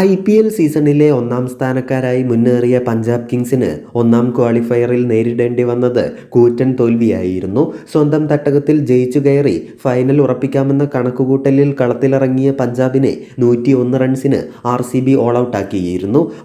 I P L സീസണിലെ ഒന്നാം സ്ഥാനക്കാരായി മുന്നേറിയ പഞ്ചാബ് കിങ്സിന് ഒന്നാം ക്വാളിഫയറിൽ നേരിടേണ്ടി വന്നത് കൂറ്റൻ തോൽവിയായിരുന്നു. സ്വന്തം തട്ടകത്തിൽ ജയിച്ചു കയറി ഫൈനൽ ഉറപ്പിക്കാമെന്ന കണക്കുകൂട്ടലിൽ കളത്തിലിറങ്ങിയ പഞ്ചാബിനെ നൂറ്റി ഒന്ന് റൺസിന് R C B all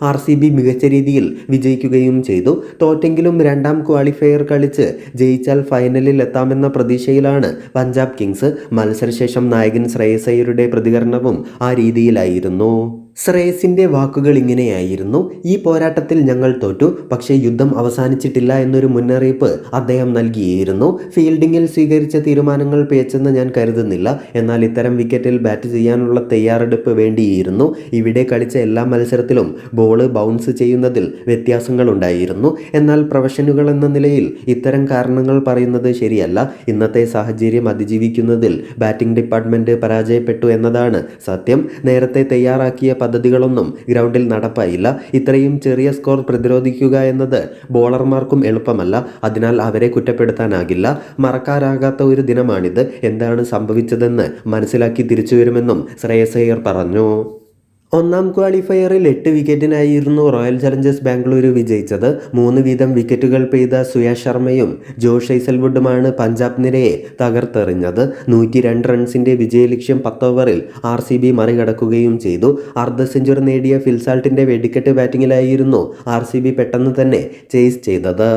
R C B മികച്ച രീതിയിൽ വിജയിക്കുകയും ചെയ്തു. തോറ്റെങ്കിലും രണ്ടാം ക്വാളിഫയർ കളിച്ച് ജയിച്ചാൽ ഫൈനലിൽ എത്താമെന്ന പ്രതീക്ഷയിലാണ് പഞ്ചാബ് കിങ്സ്. മത്സരശേഷം നായകൻ ശ്രേയസയ്യരുടെ പ്രതികരണവും ആ രീതിയിലായിരുന്നു. ശ്രേയസിന്റെ വാക്കുകൾ ഇങ്ങനെയായിരുന്നു ഈ പോരാട്ടത്തിൽ ഞങ്ങൾ തോറ്റു പക്ഷേ യുദ്ധം അവസാനിച്ചിട്ടില്ല എന്നൊരു മുന്നറിയിപ്പ് അദ്ദേഹം നൽകിയിരുന്നു. ഫീൽഡിങ്ങിൽ സ്വീകരിച്ച തീരുമാനങ്ങൾ പേച്ചെന്ന് ഞാൻ കരുതുന്നില്ല എന്നാൽ ഇത്തരം വിക്കറ്റിൽ ബാറ്റ് ചെയ്യാനുള്ള തയ്യാറെടുപ്പ് വേണ്ടിയിരുന്നു. ഇവിടെ കളിച്ച എല്ലാ മത്സരത്തിലും ബോൾ ബൗൺസ് ചെയ്യുന്നതിൽ വ്യത്യാസങ്ങളുണ്ടായിരുന്നു. എന്നാൽ പ്രൊഫഷനുകൾ എന്ന നിലയിൽ ഇത്തരം കാരണങ്ങൾ പറയുന്നത് ശരിയല്ല. ഇന്നത്തെ സാഹചര്യം അതിജീവിക്കുന്നതിൽ ബാറ്റിംഗ് ഡിപ്പാർട്ട്മെന്റ് പരാജയപ്പെട്ടു എന്നതാണ് സത്യം. നേരത്തെ തയ്യാറാക്കിയ പദ്ധതികളൊന്നും ഗ്രൗണ്ടിൽ നടപ്പായില്ല. ഇത്രയും ചെറിയ സ്കോർ പ്രതിരോധിക്കുക എന്നത് ബോളർമാർക്കും എളുപ്പമല്ല. അതിനാൽ അവരെ കുറ്റപ്പെടുത്താനാകില്ല. മറക്കാനാകാത്ത ഒരു ദിനമാണിത്. എന്താണ് സംഭവിച്ചതെന്ന് മനസ്സിലാക്കി തിരിച്ചുവരുമെന്നും ശ്രേയസയ്യർ പറഞ്ഞു. ഒന്നാം ക്വാളിഫയറിൽ എട്ട് വിക്കറ്റിനായിരുന്നു റോയൽ ചലഞ്ചേഴ്സ് ബാംഗ്ലൂരു വിജയിച്ചത്. മൂന്ന് വീതം വിക്കറ്റുകൾ പെയ്ത സുയാഷ് ശർമ്മയും ജോഷ് ഐസൽവുഡുമാണ് പഞ്ചാബ് നിരയെ തകർത്തെറിഞ്ഞത്. നൂറ്റി രണ്ട് റൺസിന്റെ വിജയലക്ഷ്യം പത്തോവറിൽ ആർ സി ബി മറികടക്കുകയും ചെയ്തു. അർദ്ധ സെഞ്ചുറി നേടിയ ഫിൽസാൾട്ടിന്റെ വെടിക്കെട്ട് ബാറ്റിങ്ങിലായിരുന്നു ആർ സി ബി പെട്ടെന്ന് തന്നെ ചേസ് ചെയ്തത്.